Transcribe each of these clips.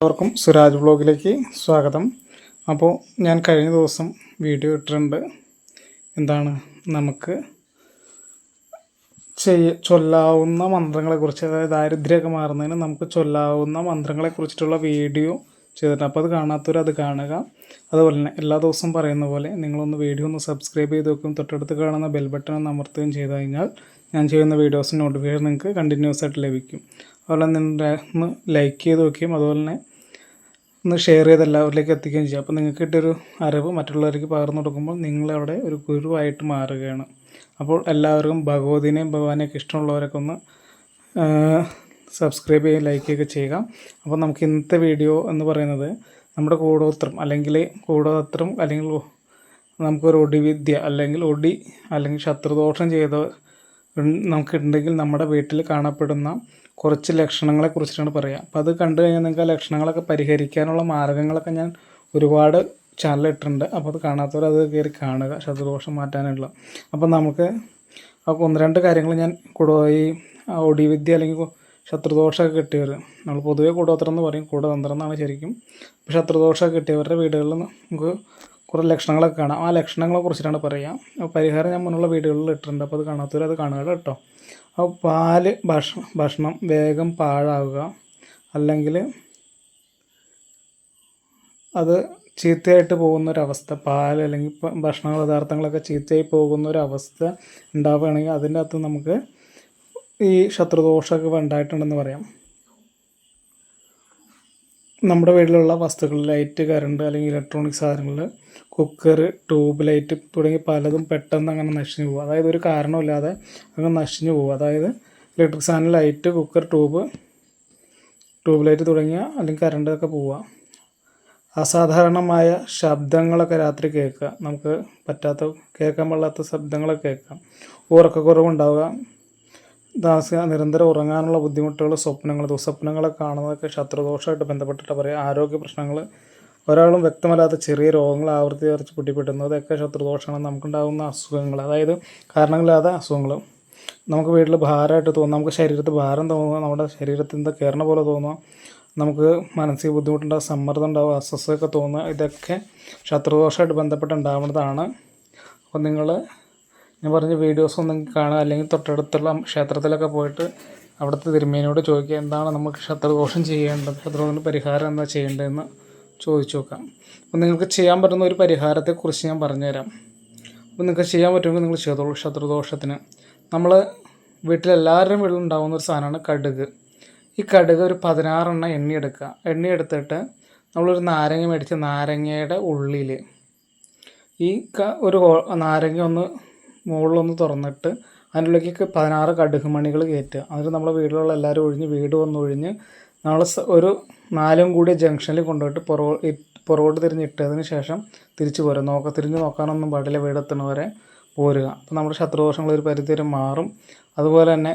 എല്ലാവർക്കും സുരാജ് വ്ളോഗിലേക്ക് സ്വാഗതം. അപ്പോൾ ഞാൻ കഴിഞ്ഞ ദിവസം വീഡിയോ ഇട്ടിട്ടുണ്ട്. എന്താണ് നമുക്ക് ചെയ്യ ചൊല്ലാവുന്ന മന്ത്രങ്ങളെക്കുറിച്ച് അതായത് ദാരിദ്ര്യമൊക്കെ മാറുന്നതിന് നമുക്ക് ചൊല്ലാവുന്ന മന്ത്രങ്ങളെക്കുറിച്ചിട്ടുള്ള വീഡിയോ ചെയ്തിട്ടുണ്ട്. അപ്പോൾ അത് കാണാത്തവർ അത് കാണുക. അതുപോലെ തന്നെ എല്ലാ ദിവസവും പറയുന്ന പോലെ നിങ്ങളൊന്ന് വീഡിയോ ഒന്ന് സബ്സ്ക്രൈബ് ചെയ്ത് വെക്കും. തൊട്ടടുത്ത് കാണുന്ന ബെൽ ബട്ടൺ ഒന്ന് അമർത്തുകയും ചെയ്ത് കഴിഞ്ഞാൽ ഞാൻ ചെയ്യുന്ന വീഡിയോസ് നോട്ടിഫിക്കേഷൻ നിങ്ങൾക്ക് കണ്ടിന്യൂസ് ആയിട്ട് ലഭിക്കും. അതുപോലെ തന്നെ ഒന്ന് ലൈക്ക് ചെയ്ത് നോക്കുകയും അതുപോലെ തന്നെ ഒന്ന് ഷെയർ ചെയ്ത് എല്ലാവരിലേക്ക് എത്തിക്കുകയും ചെയ്യുക അപ്പോൾ നിങ്ങൾക്ക് കിട്ടിയൊരു അറിവ് മറ്റുള്ളവർക്ക് പകർന്നു കൊടുക്കുമ്പോൾ നിങ്ങളവിടെ ഒരു ഗുരുവായിട്ട് മാറുകയാണ്. അപ്പോൾ എല്ലാവർക്കും ഭഗവതിനെയും ഭഗവാനെയൊക്കെ ഇഷ്ടമുള്ളവരൊക്കെ ഒന്ന് സബ്സ്ക്രൈബ് ചെയ്യുകയും ലൈക്ക് ഒക്കെ ചെയ്യുക. അപ്പോൾ നമുക്ക് ഇന്നത്തെ വീഡിയോ എന്ന് പറയുന്നത് നമ്മുടെ കൂടോത്രം അല്ലെങ്കിൽ കൂടോത്രം അല്ലെങ്കിൽ നമുക്കൊരു ഒടിവിദ്യ അല്ലെങ്കിൽ ഒടി അല്ലെങ്കിൽ ശത്രുദോഷം ചെയ്ത നമുക്കുണ്ടെങ്കിൽ നമ്മുടെ വീട്ടിൽ കാണപ്പെടുന്ന കുറച്ച് ലക്ഷണങ്ങളെ കുറിച്ചിട്ടാണ് പറയുക അപ്പോൾ അത് കണ്ടു കഴിഞ്ഞാൽ നിങ്ങൾക്ക് ആ ലക്ഷണങ്ങളൊക്കെ പരിഹരിക്കാനുള്ള മാർഗങ്ങളൊക്കെ ഞാൻ ഒരുപാട് ഇട്ടിട്ടുണ്ട്. അപ്പോൾ അത് കാണാത്തവർ അത് കയറി കാണുക. ശത്രുദോഷം മാറ്റാനുള്ള അപ്പോൾ നമുക്ക് ആ ഒന്ന് രണ്ട് കാര്യങ്ങൾ ഞാൻ ഈ ഒടിവിദ്യ അല്ലെങ്കിൽ ശത്രുദോഷമൊക്കെ കിട്ടിയവർ നമ്മൾ പൊതുവേ കൂടോത്രം എന്ന് പറയും. കൂടതന്ത്രം എന്നാണ് ശരിക്കും. അപ്പോൾ ശത്രുദോഷമൊക്കെ കിട്ടിയവരുടെ വീടുകളിൽ നമുക്ക് കുറേ ലക്ഷണങ്ങളൊക്കെ കാണാം. ആ ലക്ഷണങ്ങളെ കുറിച്ചിട്ടാണ് പറയുക പരിഹാരം ഞാൻ മുന്നുള്ള വീടുകളിൽ ഇട്ടിട്ടുണ്ട്. അപ്പോൾ അത് കാണാത്തവർ അത് കാണുക കേട്ടോ. അപ്പോൾ പാൽ ഭക്ഷണം ഭക്ഷണം വേഗം പാഴാവുക അല്ലെങ്കിൽ അത് ചീത്തയായിട്ട് പോകുന്നൊരവസ്ഥ. പാൽ അല്ലെങ്കിൽ ഭക്ഷണ പദാർത്ഥങ്ങളൊക്കെ ചീത്തയായി പോകുന്നൊരവസ്ഥ ഉണ്ടാവുകയാണെങ്കിൽ അതിന്റെ അകത്ത് നമുക്ക് ഈ ശത്രുദോഷമൊക്കെ ഉണ്ടായിട്ടുണ്ടെന്ന് പറയാം. നമ്മുടെ വീട്ടിലുള്ള വസ്തുക്കൾ ലൈറ്റ് കറണ്ട് അല്ലെങ്കിൽ ഇലക്ട്രോണിക് സാധനങ്ങൾ കുക്കർ ട്യൂബ് ലൈറ്റ് തുടങ്ങി പലതും പെട്ടെന്ന് അങ്ങനെ നശിഞ്ഞു പോകും. അതായത് ഒരു കാരണമില്ലാതെ അങ്ങനെ നശിഞ്ഞു പോകും. അതായത് ഇലക്ട്രിക് സാധനം light cooker tube tube light തുടങ്ങിയ അല്ലെങ്കിൽ കറണ്ടൊക്കെ പോവുക. അസാധാരണമായ ശബ്ദങ്ങളൊക്കെ രാത്രി കേൾക്കുക. നമുക്ക് പറ്റാത്ത കേൾക്കാൻ പാടില്ലാത്ത ശബ്ദങ്ങളൊക്കെ കേൾക്കാം. ഉറക്കക്കുറവുണ്ടാവുക. ദാസ്യ നിരന്തരം ഉറങ്ങാനുള്ള ബുദ്ധിമുട്ടുകൾ സ്വപ്നങ്ങൾ ദുസ്വപ്നങ്ങളെ കാണുന്നതൊക്കെ ശത്രുദോഷമായിട്ട് ബന്ധപ്പെട്ടിട്ട് പറയാം. ആരോഗ്യ പ്രശ്നങ്ങൾ ഒരാളും വ്യക്തമല്ലാത്ത ചെറിയ രോഗങ്ങൾ ആവർത്തി വരച്ച് പൊട്ടിപ്പെട്ടുന്നത് അതൊക്കെ ശത്രുദോഷമാണ്. നമുക്കുണ്ടാകുന്ന അസുഖങ്ങൾ അതായത് കാരണങ്ങളില്ലാത്ത അസുഖങ്ങൾ നമുക്ക് വീട്ടിൽ ഭാരമായിട്ട് തോന്നുക നമുക്ക് ശരീരത്തിൽ ഭാരം തോന്നുക നമ്മുടെ ശരീരത്തിൽ എന്താ കയറണ പോലെ തോന്നുക നമുക്ക് മാനസിക ബുദ്ധിമുട്ടുണ്ടാകും സമ്മർദ്ദം ഉണ്ടാകും അസ്വസ്ഥതയൊക്കെ തോന്നുക ഇതൊക്കെ ശത്രുദോഷമായിട്ട് ബന്ധപ്പെട്ട് ഉണ്ടാവുന്നതാണ് അപ്പോൾ നിങ്ങൾ ഞാൻ പറഞ്ഞ വീഡിയോസ് ഒന്നും കാണുക. അല്ലെങ്കിൽ തൊട്ടടുത്തുള്ള ക്ഷേത്രത്തിലൊക്കെ പോയിട്ട് അവിടുത്തെ തിരുമേനിയോട് ചോദിക്കുക എന്താണ് നമുക്ക് ശത്രുദോഷം ചെയ്യേണ്ടത്? ശത്രുദോഷത്തിന് പരിഹാരം എന്താ ചെയ്യേണ്ടതെന്ന് ചോദിച്ചു നോക്കാം. അപ്പോൾ നിങ്ങൾക്ക് ചെയ്യാൻ പറ്റുന്ന ഒരു പരിഹാരത്തെക്കുറിച്ച് ഞാൻ പറഞ്ഞുതരാം. അപ്പോൾ നിങ്ങൾക്ക് ചെയ്യാൻ പറ്റുമെങ്കിൽ നിങ്ങൾ ചെയ്തോളൂ ശത്രുദോഷത്തിന് നമ്മൾ വീട്ടിലെല്ലാവരുടെയും വീട്ടിലുണ്ടാകുന്ന ഒരു സാധനമാണ് കടുക്. ഈ കടുക് ഒരു പതിനാറെണ്ണം എണ്ണി എടുക്കുക. എണ്ണി എടുത്തിട്ട് നമ്മളൊരു നാരങ്ങ മേടിച്ച് നാരങ്ങയുടെ ഉള്ളിൽ ഈ ഒരു നാരങ്ങ ഒന്ന് മുകളിലൊന്ന് തുറന്നിട്ട് അതിനുള്ളിലേക്ക് പതിനാറ് കടുക് മണികൾ കയറ്റുക. അതിൽ നമ്മളെ വീട്ടിലുള്ള എല്ലാവരും ഒഴിഞ്ഞ് വീട് വന്നൊഴിഞ്ഞ് നമ്മൾ ഒരു നാലും കൂടി ജംഗ്ഷനിൽ കൊണ്ടുപോയിട്ട് പുറകോ പുറകോട്ട് തിരിഞ്ഞിട്ടതിന് ശേഷം തിരിച്ചു പോരുക. നോക്ക തിരിഞ്ഞ് നോക്കാനൊന്നും പാടില്ല. വീടെത്തുന്ന വരെ പോരുക. അപ്പോൾ നമ്മുടെ ശത്രുദോഷങ്ങൾ ഒരു പരിധി വരെ മാറും. അതുപോലെ തന്നെ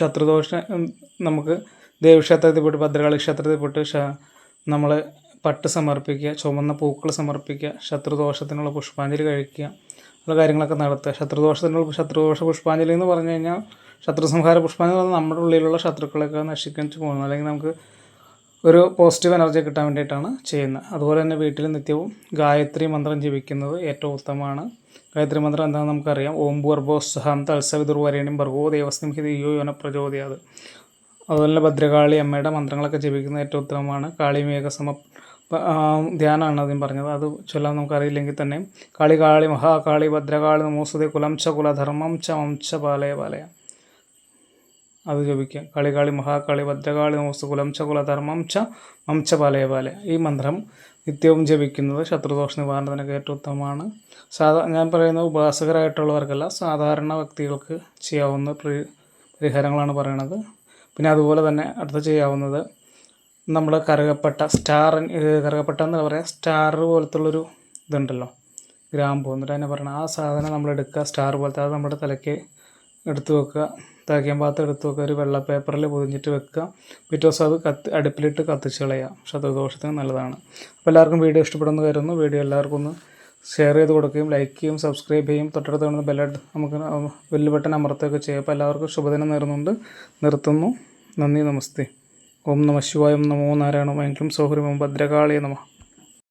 ശത്രുദോഷം നമുക്ക് ദേവീക്ഷേത്രത്തിൽ പോയിട്ട് ഭദ്രകാളി ക്ഷേത്രത്തിൽ പോയിട്ട് നമ്മൾ പട്ട് സമർപ്പിക്കുക ചുമന്ന പൂക്കൾ സമർപ്പിക്കുക ശത്രുദോഷത്തിനുള്ള പുഷ്പാഞ്ജലി കഴിക്കുക. ഉള്ള കാര്യങ്ങളൊക്കെ നടത്തുക ശത്രുദോഷത്തിനുള്ള ശത്രുദോഷ പുഷ്പാഞ്ജലി എന്ന് പറഞ്ഞു കഴിഞ്ഞാൽ ശത്രു സംഹാര പുഷ്പാഞ്ജലി എന്ന് നമ്മുടെ ഉള്ളിലുള്ള ശത്രുക്കളൊക്കെ നശിപ്പിച്ച് പോകുന്നത്. അല്ലെങ്കിൽ നമുക്ക് ഒരു പോസിറ്റീവ് എനർജി കിട്ടാൻ വേണ്ടിയിട്ടാണ് ചെയ്യുന്നത്. അതുപോലെ തന്നെ വീട്ടിൽ നിത്യവും ഗായത്രി മന്ത്രം ജപിക്കുന്നത് ഏറ്റവും ഉത്തമമാണ്. ഗായത്രി മന്ത്രം എന്താണെന്ന് നമുക്കറിയാം. ഓം ഭൂർഭോ സഹം തത്സവിതുർവരേണിയും ഭർഗോ ദേവസ്നം ഹിതിയോ യോന പ്രചോദയാത്. അതുപോലെ ഭദ്രകാളി അമ്മയുടെ മന്ത്രങ്ങളൊക്കെ ജപിക്കുന്നത് ഏറ്റവും ഉത്തമമാണ്. കാളിമേഘ സമ ധ്യാനമാണ് ആദ്യം പറഞ്ഞത്. അത് ചൊല്ലാൻ നമുക്കറിയില്ലെങ്കിൽ തന്നെ കാളി കാളി മഹാകാളി ഭദ്രകാളി നമോസ്തുതി കുലം ച കുലധർമ്മം ച വംശ പാലയ പാലയ അത് ജപിക്കുക കാളി കാളി മഹാകാളി ഭദ്രകാളി നമോസ്തു കുലം ച കുലധർമ്മം ച വംശ പാലയ പാലയ ഈ മന്ത്രം നിത്യവും ജപിക്കുന്നത് ശത്രുദോഷ നിവാരണത്തിനൊക്കെ ഏറ്റവും ഉത്തമമാണ്. സാധാ ഞാൻ പറയുന്നത് ഉപാസകരായിട്ടുള്ളവർക്കല്ല സാധാരണ വ്യക്തികൾക്ക് ചെയ്യാവുന്ന പരിഹാരങ്ങളാണ് പറയണത്. പിന്നെ അതുപോലെ തന്നെ അടുത്ത് ചെയ്യാവുന്നത് നമ്മൾ കറുകപ്പട്ട സ്റ്റാർ കറുകപ്പട്ട എന്ന് പറയാം സ്റ്റാർ പോലത്തുള്ളൊരു ഇതുണ്ടല്ലോ ഗ്രാമ്പു എന്നിട്ട് തന്നെ പറയണം ആ സാധനം നമ്മൾ എടുക്കുക സ്റ്റാർ പോലത്തെ അത് നമ്മുടെ തലയ്ക്ക് എടുത്ത് വെക്കുക തലയ്ക്കാൻ ഭാഗത്ത് എടുത്ത് വെക്കുക ഒരു വെള്ള പേപ്പറിൽ പൊതിഞ്ഞിട്ട് വെക്കുക പിറ്റേ ദിവസം അത് കത്ത് അടുപ്പിലിട്ട് കത്തിച്ച് കളയുക. ദോഷത്തിന് നല്ലതാണ്. അപ്പോൾ എല്ലാവർക്കും വീഡിയോ ഇഷ്ടപ്പെടുന്ന കരുതുന്നു. വീഡിയോ എല്ലാവർക്കും ഒന്ന് ഷെയർ ചെയ്ത് കൊടുക്കുകയും ലൈക്ക് ചെയ്യും സബ്സ്ക്രൈബ് ചെയ്യും. തൊട്ടടുത്ത് കാണുന്ന ബെല്ലഡ് നമുക്ക് ബെല്ല് ബട്ടൺ അമർത്തുകയൊക്കെ ചെയ്യുക അപ്പോൾ എല്ലാവർക്കും ശുഭദിനം നേരുന്നുണ്ട്. നിർത്തുന്നു. നന്ദി നമസ്തേ. ഓം നമ ശിവായം നമോ നാരായണ മംഗളം സൗഹൃദം ഭദ്രകാളിയ നമ.